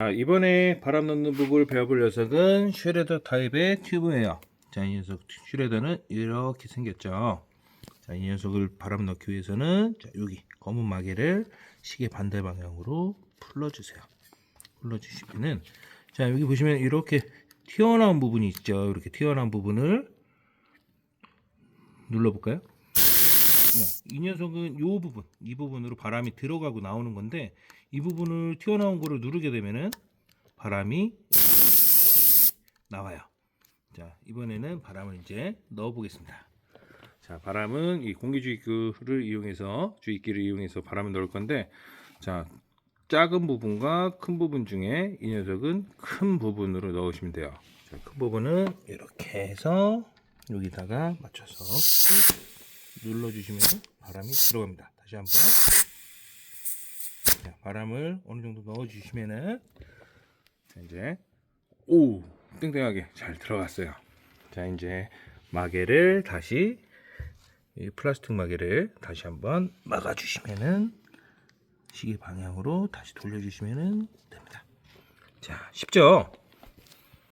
자, 이번에 바람 넣는 부분을 배워볼 녀석은 슈레더 타입의 튜브예요. 자, 이 녀석 슈레더는 이렇게 생겼죠. 자, 이 녀석을 바람 넣기 위해서는 자, 여기 검은 마개를 시계 반대 방향으로 풀러주세요. 풀러주시면은 자, 여기 보시면 이렇게 튀어나온 부분이 있죠. 이렇게 튀어나온 부분을 눌러볼까요? 네, 이 녀석은 이 부분, 이 부분으로 바람이 들어가고 나오는 건데 이 부분을 튀어나온 거를 누르게 되면은 바람이 나와요. 자, 이번에는 바람을 이제 넣어 보겠습니다. 자, 바람은 이 공기 주입기를 이용해서 주입기를 이용해서 바람을 넣을 건데 자, 작은 부분과 큰 부분 중에 이 녀석은 큰 부분으로 넣으시면 돼요. 자, 큰 부분은 이렇게 해서 여기다가 맞춰서 눌러주시면 바람이 들어갑니다. 다시 한번 자, 바람을 어느 정도 넣어주시면은 자, 이제 오 땡땡하게 잘 들어갔어요. 자 이제 마개를 다시 이 플라스틱 마개를 다시 한번 막아주시면은 시계 방향으로 다시 돌려주시면은 됩니다. 자 쉽죠?